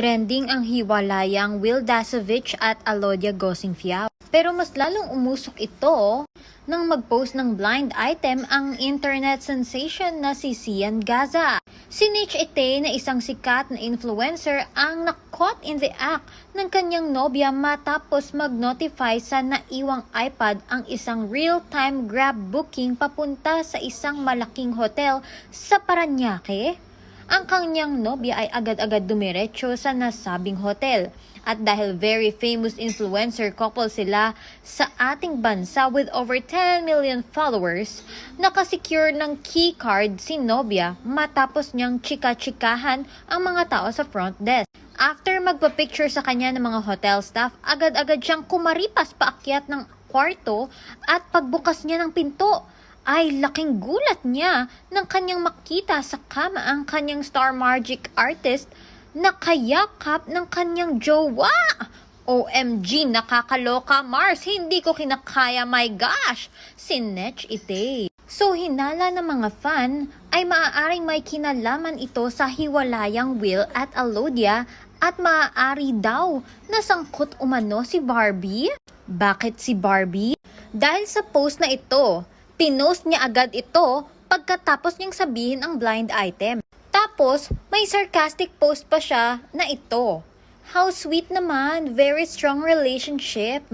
Trending ang hiwalayang Will Dasovich at Alodia Gosingfiao. Pero mas lalong umusok ito nang mag-post ng blind item ang internet sensation na si Sian Gaza. Si Nitch Ite na isang sikat na influencer ang na-caught in the act ng kanyang nobya matapos mag-notify sa naiwang iPad ang isang real-time grab booking papunta sa isang malaking hotel sa Paranaque ang kanyang nobya ay agad-agad dumiretso sa nasabing hotel. At dahil very famous influencer couple sila sa ating bansa with over 10 million followers, nakasecure ng key card si nobya matapos niyang chika-chikahan ang mga tao sa front desk. After magpa-picture sa kanya ng mga hotel staff, agad-agad siyang kumaripas paakyat ng kwarto at pagbukas niya ng pinto ay laking gulat niya nang kanyang makita sa kama ang kanyang star magic artist na kayakap ng kanyang jowa. OMG, nakakaloka Mars, hindi ko kinakaya, my gosh, si Netch Ite. So hinala ng mga fan ay maaaring may kinalaman ito sa hiwalayang Will at Alodia at maaari daw nasangkot umano si Barbie. Bakit si Barbie? Dahil sa post na ito, Pinost niya agad ito pagkatapos niyang sabihin ang blind item. Tapos, may sarcastic post pa siya na ito. How sweet naman, very strong relationship.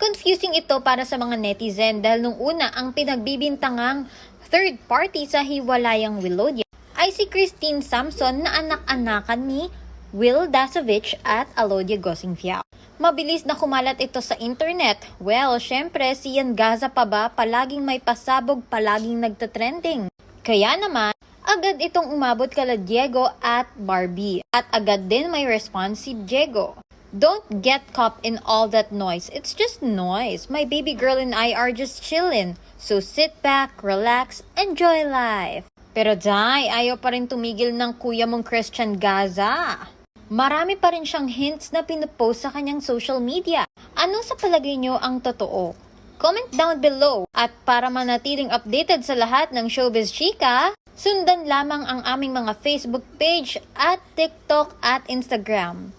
Confusing ito para sa mga netizen dahil nung una ang pinagbibintangang third party sa hiwalayang Wilodia ay si Christine Samson na anak-anakan ni Will Dasovich at Alodia Gosingfiao. Mabilis na kumalat ito sa internet. Well, syempre, si Yan Gaza pa ba palaging may pasabog, palaging nagtatrending. Kaya naman, agad itong umabot kala Diego at Barbie. At agad din may response si Diego. Don't get caught in all that noise. It's just noise. My baby girl and I are just chillin'. So sit back, relax, enjoy life. Pero Day, ayaw pa rin tumigil ng kuya mong Christian Gaza. Marami pa rin siyang hints na pinupost sa kanyang social media. Ano sa palagay nyo ang totoo? Comment down below. At para manatiling updated sa lahat ng Showbiz Chika, sundan lamang ang aming mga Facebook page at TikTok at Instagram.